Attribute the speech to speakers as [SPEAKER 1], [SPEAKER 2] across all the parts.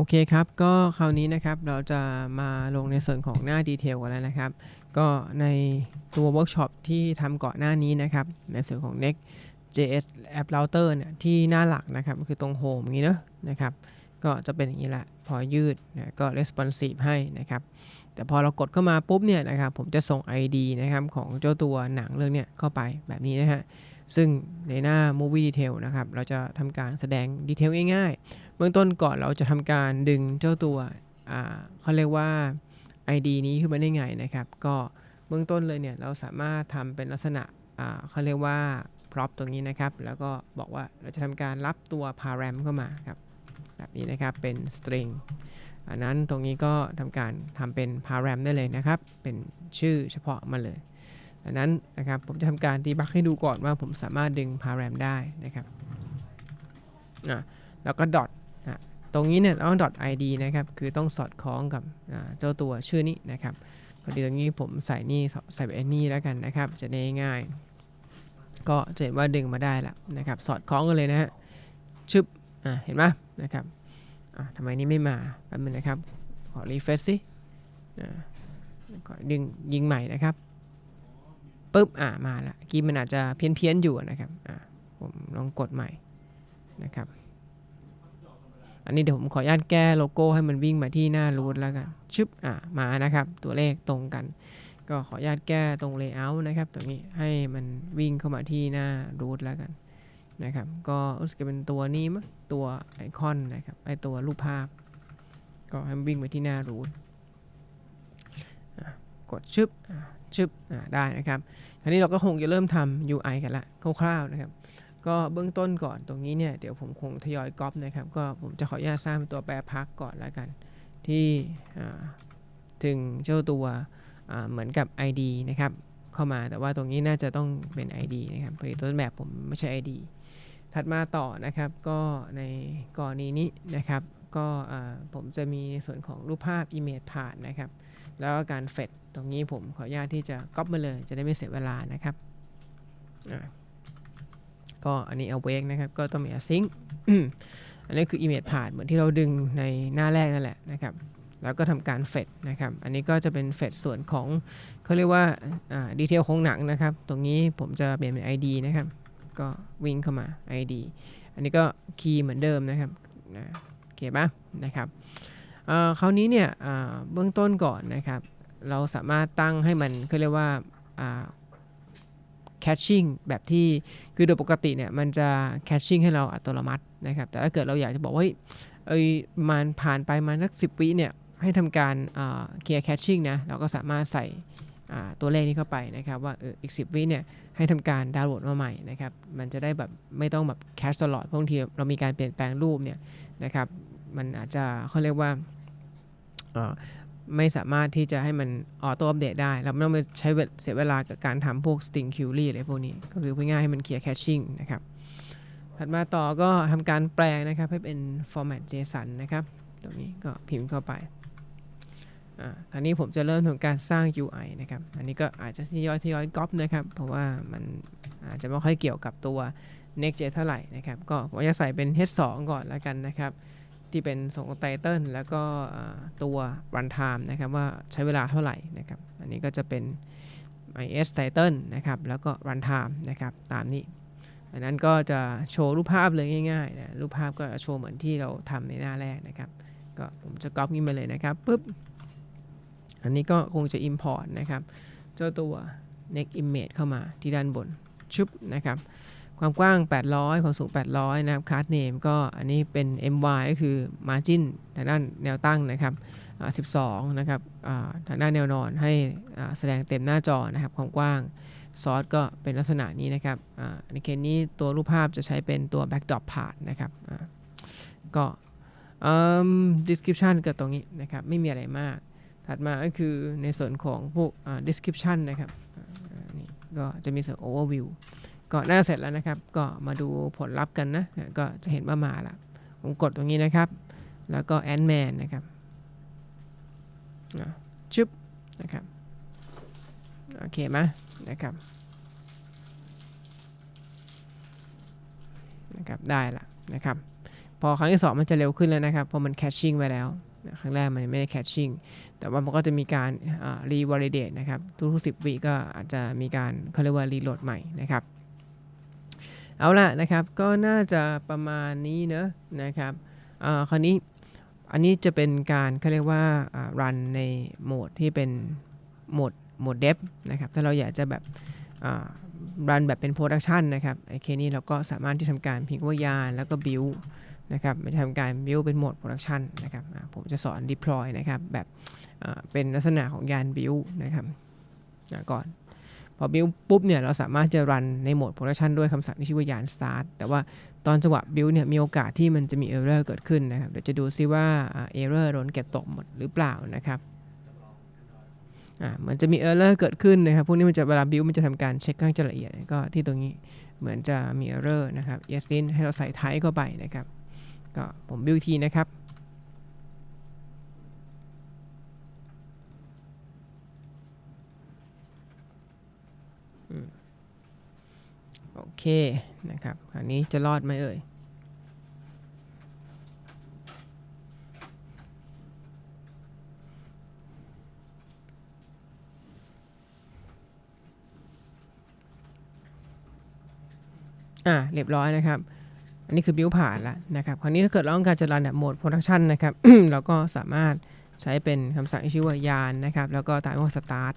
[SPEAKER 1] โอเคครับ ก็คราวนี้นะครับเราจะมาลงในส่วนของหน้าดีเทลกันแล้วนะครับ ก็ในตัวเวิร์กช็อปที่ทำก่อนหน้านี้นะครับ ในส่วนของ Next JS App Router เนี่ยที่หน้าหลักนะครับก็คือตรง Home อย่างนี้เนอะนะครับ ก็จะเป็นอย่างนี้แหละ พอยืดนะก็ responsive ให้นะครับ แต่พอเรากดเข้ามาปุ๊บเนี่ยนะครับ ผมจะส่ง ID นะครับของเจ้าตัวหนังเรื่องเนี้ยเข้าไปแบบนี้นะฮะ ซึ่งในหน้า Movie Detail นะครับ เราจะทำการแสดงดีเทลง่ายๆ เบื้องต้นก่อนเราจะทำการดึงเจ้าตัวเขาเรียกว่า ID นี้ขึ้นมาได้ไงนะครับ ก็เบื้องต้นเลยเนี่ย เราสามารถทำเป็นลักษณะเขาเรียกว่า prop ตรงนี้นะครับ แล้วก็บอกว่าเราจะทำการรับตัว param เข้ามาครับแบบนี้นะครับเป็น string อันนั้นตรงนี้ก็ทำการทำเป็น param ได้เลยนะครับ เป็นชื่อเฉพาะมาเลย ดังนั้นนะครับผมจะทำการ debug ให้ดูก่อนว่าผมสามารถดึง param ได้นะครับอะแล้วก็ dot อะตรงนี้เนี่ยต้อง dot id นะครับ คือต้องสอดคล้องกับเจ้าตัวชื่อนี้นะครับ พอดีตรงนี้ผมใส่นี่ใส่แบบนี้แล้วกันนะครับ จะได้ง่าย ก็จะเห็นว่าดึงมาได้แล้วนะครับ สอดคล้องกันเลยนะฮะ ชึบ อะเห็นไหมนะครับ อะทำไมนี่ไม่มา แป๊บนึงนะครับ ขอรีเฟรชสิอ่าดึงยิงใหม่นะครับ ปุ๊บอะมาละกี้มันอาจจะเพี้ยนเพี้ยนๆอยู่นะครับอะผมลองกดใหม่นะครับ อันนี้เดี๋ยวผมขออนุญาตแก้โลโก้ให้มันวิ่งมาที่หน้ารูทแล้วกันชึบอะมานะครับ ตัวเลขตรงกัน ก็ขออนุญาตแก้ตรง layout นะครับตรงนี้ให้มันวิ่งเข้ามาที่หน้ารูทแล้วกันนะครับ ก็รู้สึกจะเป็นตัวนี้มั้งตัวไอคอนนะครับไอตัวรูปภาพ ก็ให้มันวิ่งไปที่หน้ารูท กดชึบชึบได้นะครับทีนี้เราก็คงจะเริ่มทำ UI กันละคร่าวๆนะครับ ก็เบื้องต้นก่อนตรงนี้เนี่ยเดี๋ยวผมคงทยอยก๊อปนะครับ ก็ผมจะขออนุญาตสร้างเป็นตัวแปรพักก่อนแล้วกัน ที่ถึงเจ้าตัวเหมือนกับ ID นะครับเข้ามาแต่ว่าตรงนี้น่าจะต้องเป็น ID นะครับพอดีต้นแบบผมไม่ใช่ ID ถัดมาต่อนะครับก็ในกรณีนี้นะครับ ก็ผมจะมีในส่วนของรูปภาพ Image ผ่านนะครับ แล้วก็การเฟดตรงนี้ผมขออนุญาตที่จะก๊อปมาเลย จะได้ไม่เสียเวลานะครับก็อันนี้ awake นะครับ ก็ต้องมี async อันนี้คือ image ผ่านเหมือนที่เราดึงในหน้าแรกนั่นแหละนะครับ แล้วก็ทำการเฟดนะครับ อันนี้ก็จะเป็นเฟดส่วนของเขาเรียกว่าดีเทลของหนังนะครับ ตรงนี้ผมจะเปลี่ยนเป็น ID นะครับ ก็วิ่งเข้ามา ID อันนี้ก็คีย์เหมือนเดิมนะครับนะโอเคปะนะครับ คราวนี้เนี่ยเบื้องต้นก่อนนะครับ เราสามารถตั้งให้มันเขาเรียกว่าอ่า caching แบบที่คือโดยปกติเนี่ยมันจะ caching ให้เราอัตโนมัตินะครับ แต่ถ้าเกิดเราอยากจะบอกว่าเฮ้ยเอ้ยมันผ่านไปมาสักสิบวิเนี่ยให้ทำการเคลียร์ caching นะ เราก็สามารถใส่อ่าตัวเลขนี้เข้าไปนะครับว่าเอออีก 10 วิเนี่ยให้ทำการดาวน์โหลดมาใหม่นะครับมันจะได้แบบไม่ต้องแบบแคชตลอดเพราะบางทีเรามีการเปลี่ยนแปลงรูปเนี่ยนะครับมันอาจจะเขาเรียกว่า ไม่สามารถที่จะให้มันออโต้อัปเดตได้ เราไม่ต้องไปใช้เสียเวลากับการทำพวก string query อะไรพวกนี้ ก็คือพูดง่ายให้มันเคลียร์ caching นะครับ ถัดมาต่อก็ทำการแปลงนะครับ ให้เป็น format JSON นะครับ ตรงนี้ก็พิมพ์เข้าไปอ่าคราวนี้ผมจะเริ่มทำการสร้าง UI นะครับ อันนี้ก็อาจจะทยอยทยอยก๊อปนะครับ เพราะว่ามันอาจจะไม่ค่อยเกี่ยวกับตัว Next.js เท่าไหร่นะครับ ก็ผมจะใส่เป็น H2 ก่อนแล้วกันนะครับ ที่เป็นส่งไตเติลแล้วก็ตัว runtime นะครับว่าใช้เวลาเท่าไหร่นะครับอันนี้ก็จะเป็น is title นะครับแล้วก็ runtime นะครับตามนี้ อันนั้นก็จะโชว์รูปภาพเลยง่ายๆนะรูปภาพก็โชว์เหมือนที่เราทำในหน้าแรกนะครับก็ผมจะก๊อปนี้มาเลยนะครับปุ๊บอันนี้ก็คงจะ import นะครับ เจ้าตัว next image เข้ามาที่ด้านบนชุบนะครับ ความกว้าง 800 ความสูง 800 นะครับ card name ก็อันนี้เป็น my ก็คือ margin ทางด้านแนวตั้งนะครับ12 นะครับทางด้านแนวนอนให้แสดงเต็มหน้าจอนะครับความกว้างซอสก็เป็นลักษณะนี้นะครับในเคสนี้ตัวรูปภาพจะใช้เป็นตัว backdrop part นะครับก็ description ก็ตรงนี้นะครับ ไม่มีอะไรมาก ถัดมาก็คือในส่วนของพวก description นะครับนี่ก็จะมีส่วน overview ก็น่าเสร็จแล้วนะครับ ก็มาดูผลลัพธ์กันนะ ก็จะเห็นว่ามาละผมกดตรงนี้นะครับ แล้วก็ add man นะครับอะชึบนะครับ โอเคไหมนะครับนะครับได้ละนะครับ พอครั้งที่ 2 มันจะเร็วขึ้นแล้วนะครับเพราะมันแคชชิ่งไว้แล้ว ครั้งแรกมันไม่ได้แคชชิ่งแต่ว่ามันก็จะมีการรีวอลิเดตนะครับ ทุกๆสิบวิก็อาจจะมีการเขาเรียกว่ารีโหลดใหม่นะครับ เอาล่ะนะครับก็น่าจะประมาณนี้เนอะนะครับอ่าคราวนี้อันนี้จะเป็นการเขาเรียกว่ารันในโหมดที่เป็นโหมดโหมดเดฟนะครับถ้าเราอยากจะแบบรันแบบเป็นโปรดักชันนะครับไอเคนี้เราก็สามารถที่ทำการพิมพ์ว่ายานแล้วก็บิวนะครับไม่ทำการบิวเป็นโหมดโปรดักชันนะครับผมจะสอน deploy นะครับแบบอ่าเป็นลักษณะของยานบิวนะครับก่อน พอบิวปุ๊บเนี่ยเราสามารถจะรันในโหมด production ด้วยคำสั่งที่ชื่อว่ายาน start แต่ว่าตอนจังหวะบิวเนี่ยมีโอกาสที่มันจะมี error เกิดขึ้นนะครับ เดี๋ยวจะดูซิว่า error โดนเก็บตกหมดหรือเปล่านะครับอ่ามันจะมี error เกิดขึ้นนะครับ พวกนี้มันจะเวลาบิวมันจะทำการเช็คค่อนข้างจะละเอียด ก็ที่ตรงนี้เหมือนจะมี error นะครับ yes in ให้เราใส่ type เข้าไปนะครับ ก็ผมบิวทีนะครับ โอเคนะครับอันนี้จะรอดไหมเอ่ยอ่าเรียบร้อยนะครับ อันนี้คือบิวผ่านแล้วนะครับ คราวนี้ถ้าเกิดเราต้องการจะรันแบบโหมดโปรดักชันนะครับ เราก็สามารถใช้เป็นคำสั่งชื่อว่ายานนะครับ แล้วก็ตามด้วยว่า start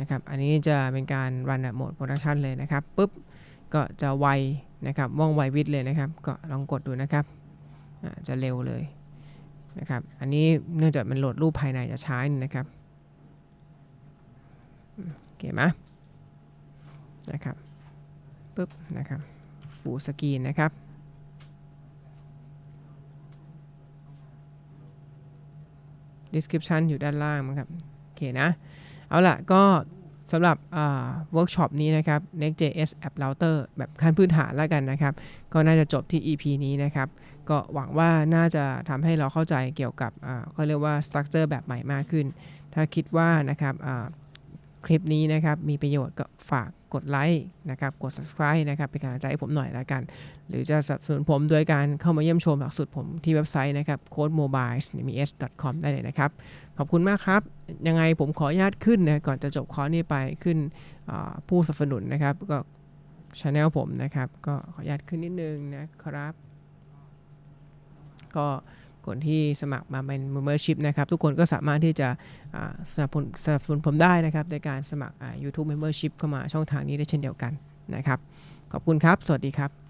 [SPEAKER 1] นะครับ อันนี้จะเป็นการรันแบบโหมดโปรดักชันเลยนะครับปุ๊บ ก็จะไวนะครับว่องไววิดเลยนะครับ ก็ลองกดดูนะครับจะเร็วเลยนะครับ อันนี้เนื่องจากมันโหลดรูปภายในจะช้านิดนะครับโอเคไหมนะครับปุ๊บนะครับฟูสกรีนนะครับ description อยู่ด้านล่างนะครับ โอเคนะ เอาล่ะก็ สำหรับเวิร์กช็อปนี้นะครับ Next.js App Router แบบขั้นพื้นฐานแล้วกันนะครับ ก็น่าจะจบที่ EP นี้นะครับ ก็หวังว่าน่าจะทำให้เราเข้าใจเกี่ยวกับเขาเรียกว่า structure แบบใหม่มากขึ้น ถ้าคิดว่านะครับคลิปนี้นะครับมีประโยชน์ก็ฝาก กดไลค์นะครับกด subscribe นะครับเป็นกำลังใจให้ผมหน่อยล้วกัน หรือจะสนับสนุนผมโดยการเข้ามาเยี่ยมชมหลักสูตรผมที่เว็บไซต์นะครับ code mobiles.com ได้เลยนะครับ ขอบคุณมากครับ ยังไงผมขออนุญาตขึ้นนะก่อนจะจบคอร์สนี้ไปขึ้นผู้สนับสนุนนะครับ ก็ช anel ผมนะครับ ก็ขออนุญาตขึ้นนิดนึงนะครับ ก็ คนที่สมัครมาเป็น membership นะครับ ทุกคนก็สามารถที่จะสนับสนุนสนับสนุนผมได้นะครับ ในการสมัคร YouTube membership เข้ามาช่องทางนี้ได้เช่นเดียวกันนะครับ ขอบคุณครับ สวัสดีครับ